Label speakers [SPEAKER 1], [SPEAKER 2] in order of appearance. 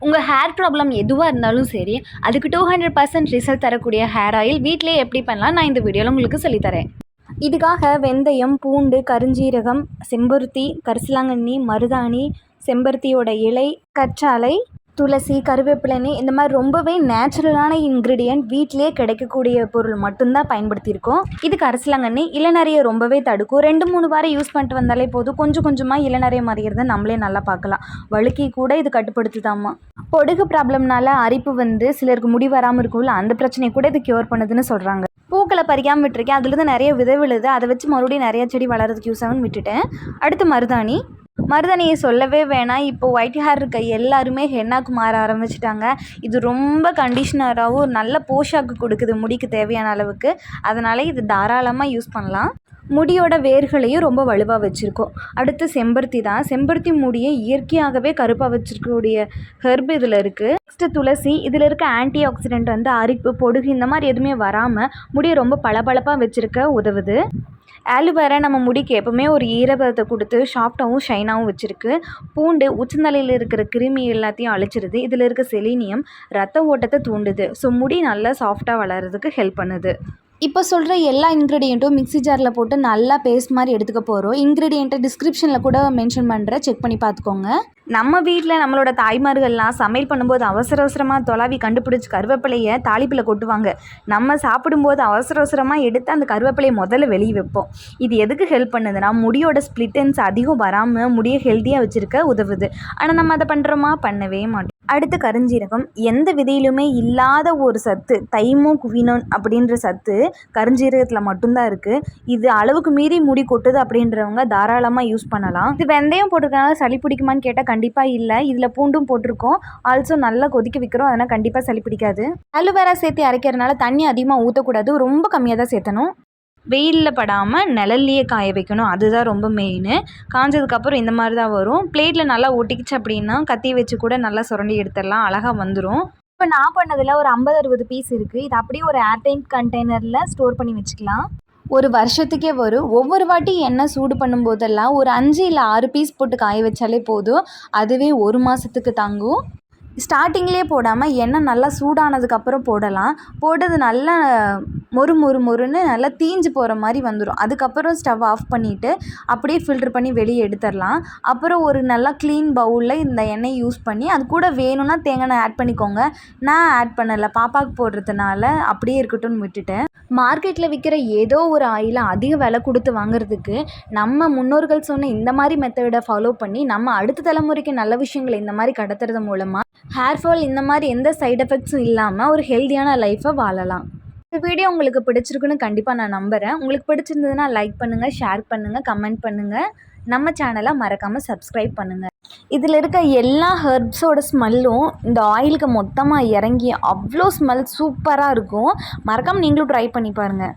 [SPEAKER 1] உங்கள் hair problem எதுவாக இருந்தாலும் சரி அதுக்கு டூ ஹண்ட்ரட் பர்சன்ட் ரிசல்ட் தரக்கூடிய ஹேர் ஆயில் வீட்டிலே எப்படி பண்ணலாம் நான் இந்த வீடியோவில் உங்களுக்கு சொல்லித்தரேன். இதுக்காக வெந்தயம் பூண்டு கருஞ்சீரகம் செம்பருத்தி கரிசலாங்கண்ணி மருதாணி செம்பருத்தியோட இலை கற்றாழை துளசி கருவேப்பிலைன்னு இந்த மாதிரி ரொம்பவே நேச்சுரலான இன்க்ரீடியன்ட் வீட்டிலே கிடைக்கக்கூடிய பொருள் மட்டும்தான் பயன்படுத்தியிருக்கோம். இதுக்கு கரிசலாங்கண்ணி இளநறையை ரொம்பவே தடுக்கும். ரெண்டு மூணு வாரம் யூஸ் பண்ணிட்டு வந்தாலே போதும். கொஞ்சம் கொஞ்சமாக இளநறைய மறையிறத நம்மளே நல்லா பார்க்கலாம். வழுக்கி கூட இது கட்டுப்படுத்துதாம்மா. பொடுகு ப்ராப்ளம்னால அரிப்பு வந்து சிலருக்கு முடி வராமல் இருக்கும்ல அந்த பிரச்சனையை கூட இது க்யூர் பண்ணுதுன்னு சொல்கிறாங்க பூக்களை பறிக்காமல் விட்டுருக்கேன். அதுலேருந்து நிறைய விதை விழுது. அதை வச்சு மறுபடியும் நிறைய செடி வளர்கிறதுக்கு யூஸ் ஆகும்னு விட்டுட்டேன். அடுத்து மருதாணி. மருதாணியை சொல்லவே வேணாம். இப்போ ஒயிட் ஹேர் இருக்க எல்லாருமே ஹென்னாக்கு மாற ஆரம்பிச்சிட்டாங்க. இது ரொம்ப கண்டிஷ்னராகவும் நல்ல போஷாக்கு கொடுக்குது முடிக்கு தேவையான அளவுக்கு. அதனால் இது தாராளமாக யூஸ் பண்ணலாம். முடியோட வேர்களையும் ரொம்ப வலுவாக வச்சுருக்கோம். அடுத்து செம்பருத்தி தான். செம்பருத்தி முடியை இயற்கையாகவே கருப்பாக வச்சுருக்கக்கூடிய ஹெர்ப் இதில் இருக்குது நெக்ஸ்ட்டு துளசி. இதில் இருக்க ஆன்டி ஆக்சிடென்ட் வந்து அரிப்பு பொடுகு இந்த மாதிரி எதுவுமே வராமல் முடியை ரொம்ப பளபளப்பாக வச்சுருக்க உதவுது. ஆலுவேரா நம்ம முடிக்கு எப்போவுமே ஒரு ஈரப்பதத்தை கொடுத்து ஷாஃப்டாகவும் ஷைனாகவும் வச்சுருக்கு. பூண்டு உச்சந்தலையில் இருக்கிற கிருமி எல்லாத்தையும் அழிச்சிருது. இதில் இருக்க செலீனியம் ரத்த ஓட்டத்தை தூண்டுது. ஸோ முடி நல்லா சாஃப்டாக வளர்கிறதுக்கு ஹெல்ப் பண்ணுது. இப்போ சொல்கிற எல்லா இன்க்ரீடியண்ட்டும் மிக்ஸி ஜாரில் போட்டு நல்லா பேஸ்ட் மாதிரி எடுத்துக்க போகிறோம் இன்க்ரீடியண்ட்டை டிஸ்கிரிப்ஷனில் கூட மென்ஷன் பண்ணுற செக் பண்ணி பார்த்துக்கோங்க. நம்ம வீட்டில் நம்மளோட தாய்மார்கள்லாம் சமையல் பண்ணும்போது அவசர அவசரமாக தொலாவி கண்டுபிடிச்சி கருவேப்பிலையை தாளிப்பில் கொட்டுவாங்க. நம்ம சாப்பிடும்போது அவசர அவசரமாக எடுத்து அந்த கருவேப்பிலையை முதல்ல வெளியே வைப்போம். இது எதுக்கு ஹெல்ப் பண்ணுதுன்னா முடியோட ஸ்ப்ளிட்டன்ஸ் அதிகம் வராமல் முடியை ஹெல்த்தியாக வச்சுருக்க உதவுது. ஆனால் நம்ம அதை பண்ணுறோமா பண்ணவே மாட்டோம். அடுத்து கருஞ்சீரகம். எந்த விதையிலுமே இல்லாத ஒரு சத்து தைமோ குவினோன் அப்படின்ற சத்து கருஞ்சீரகத்தில் மட்டும்தான் இருக்குது இது அளவுக்கு மீறி முடி கொட்டுது அப்படின்றவங்க தாராளமாக யூஸ் பண்ணலாம். இது வெந்தயம் போட்டிருக்கனால சளி பிடிக்குமான்னு கேட்டால் கண்டிப்பாக இல்லை. இதில் பூண்டும் போட்டிருக்கோம். ஆல்சோ நல்லா கொதிக்க வைக்கிறோம். அதனால் கண்டிப்பாக சளி பிடிக்காது. அலுவேரா சேர்த்து அரைக்கிறதுனால தண்ணி அதிகமாக ஊற்றக்கூடாது ரொம்ப கம்மியாக தான் சேர்த்தணும். வெயிலில் படாமல் நிழல்லையே காய வைக்கணும். அதுதான் ரொம்ப மெயின் காஞ்சதுக்கப்புறம் இந்த மாதிரி தான் வரும். பிளேட்டில் நல்லா ஒட்டிக்கிச்சு அப்படின்னா கத்தி வச்சு கூட நல்லா சுரண்டி எடுத்துடலாம். அழகாக வந்துடும் இப்போ நான் பண்ணதில் ஒரு ஐம்பது அறுபது பீஸ் இருக்குது இது அப்படியே ஒரு ஏர்டைன் கண்டெய்னரில் ஸ்டோர் பண்ணி வச்சுக்கலாம். ஒரு வருஷத்துக்கே வரும். ஒவ்வொரு வாட்டி எண்ணெய் சூடு பண்ணும்போதெல்லாம் ஒரு அஞ்சு இல்லை ஆறு பீஸ் போட்டு காய வச்சாலே போதும். அதுவே ஒரு மாதத்துக்கு தாங்கும். ஸ்டார்டிங்லேயே போடாமல் எண்ணெய் நல்லா சூடானதுக்கப்புறம் போடலாம். போட்டது நல்லா மொறு மொறு மொறுன்னு நல்லா தீஞ்சு போகிற மாதிரி வந்துடும் அதுக்கப்புறம் ஸ்டவ் ஆஃப் பண்ணிவிட்டு அப்படியே ஃபில்ட்ரு பண்ணி வெளியே எடுத்துடலாம். அப்புறம் ஒரு நல்லா க்ளீன் பவுலில் இந்த எண்ணெய் யூஸ் பண்ணி அது கூட வேணும்னா தேங்காய் எண்ணெய் ஆட் பண்ணிக்கோங்க. நான் ஆட் பண்ணலை. பாப்பாவுக்கு போடுறதுனால அப்படியே இருக்கட்டும்னு விட்டுட்டேன். மார்க்கெட்டில் விற்கிற ஏதோ ஒரு ஆயிலை அதிக விலை கொடுத்து வாங்குறதுக்கு நம்ம முன்னோர்கள் சொன்ன இந்த மாதிரி மெத்தடை ஃபாலோ பண்ணி நம்ம அடுத்த தலைமுறைக்கு நல்ல விஷயங்களை இந்த மாதிரி கடத்துறது மூலமாக ஹேர் ஃபால் இந்த மாதிரி எந்த சைட் எஃபெக்ட்ஸும் இல்லாமல் ஒரு ஹெல்த்தியான லைஃப்பை வாழலாம். இந்த வீடியோ உங்களுக்கு பிடிச்சிருக்குன்னு கண்டிப்பாக நான் நம்புகிறேன் உங்களுக்கு பிடிச்சிருந்ததுன்னா லைக் பண்ணுங்கள் ஷேர் பண்ணுங்கள் கமெண்ட் பண்ணுங்கள் நம்ம சேனலை மறக்காமல் சப்ஸ்கிரைப் பண்ணுங்கள் இதில் இருக்க எல்லா ஹெர்ப்ஸோட ஸ்மெல்லும் இந்த ஆயிலுக்கு மொத்தமாக இறங்கி அவ்வளோ ஸ்மெல் சூப்பராக இருக்கும். மறக்காமல் நீங்களும் ட்ரை பண்ணி பாருங்கள்